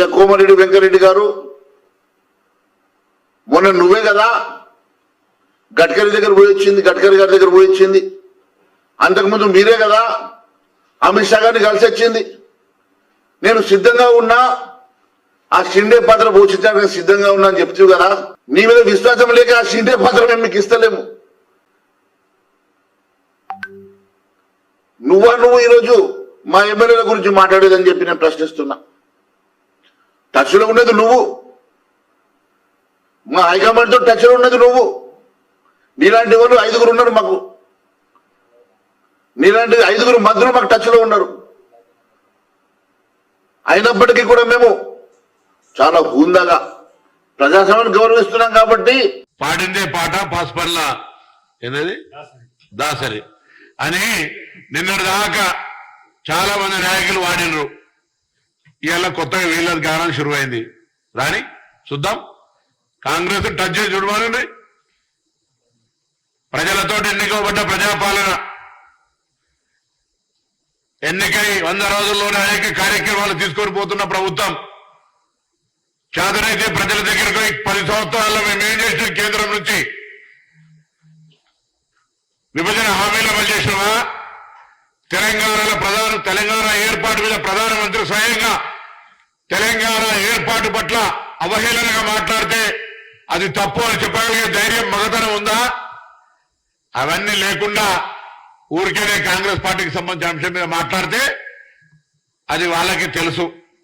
ఇక కోమరెడ్డి వెంకరెడ్డి గారు మొన్న నువ్వే కదా గడ్కరీ దగ్గర పోయి వచ్చింది గడ్కరీ గారి దగ్గర పోయి వచ్చింది. అంతకుముందు మీరే కదా అమిత్ షా గారిని కలిసి వచ్చింది. నేను సిద్ధంగా ఉన్నా ఆ షిండే పాత్ర పోషించడానికి సిద్ధంగా ఉన్నా అని చెప్తూ కదా నీ మీద విశ్వాసం లేక ఆ షిండే పాత్ర మేము మీకు ఇస్తలేము. నువ్వా నువ్వు ఈరోజు మా ఎమ్మెల్యేల గురించి మాట్లాడేదని చెప్పి నేను ప్రశ్నిస్తున్నా. టచ్లో ఉన్నది నువ్వు. మా హైకమాండ్తో టచ్లో ఉన్నది నువ్వు. నీలాంటి వాళ్ళు ఐదుగురు ఉన్నారు మాకు. నీలాంటి ఐదుగురు మంత్రులు మాకు టచ్లో ఉన్నారు. అయినప్పటికీ కూడా మేము చాలా హుందాగా ప్రజాస్వామ్యాన్ని గౌరవిస్తున్నాం కాబట్టి. పాడిందే పాట పాస్పర్ల ఏంటది దాసరి. అని నిన్నటి దాకా చాలా మంది నాయకులు వాడినరు ఇవాళ కొత్తగా వీళ్ళది గానం శురువైంది. రాని చూద్దాం. కాంగ్రెస్ టచ్ చేసి చూడమనండి. ప్రజలతో ఎన్నికబడ్డ ప్రజాపాలన. ఎన్నికై వంద రోజుల్లోనే అనేక కార్యక్రమాలు తీసుకొని పోతున్న ప్రభుత్వం. చేతనైతే ప్రజల దగ్గరకు పది సంవత్సరాల్లో మేము ఏం చేసిన కేంద్రం నుంచి? విభజన హామీలు అమలు చేసినామా? తెలంగాణలో ప్రధాన తెలంగాణ ఏర్పాటు మీద ప్రధానమంత్రి తెలంగాణ ఏర్పాటు పట్ల అవహేళనగా మాట్లాడితే అది తప్పు అని చెప్పగలిగే ధైర్యం మగతనం ఉందా? అవన్నీ లేకుండా ఊరికేనే కాంగ్రెస్ పార్టీకి సంబంధించిన అంశం మీద మాట్లాడితే అది వాళ్ళకి తెలుసు.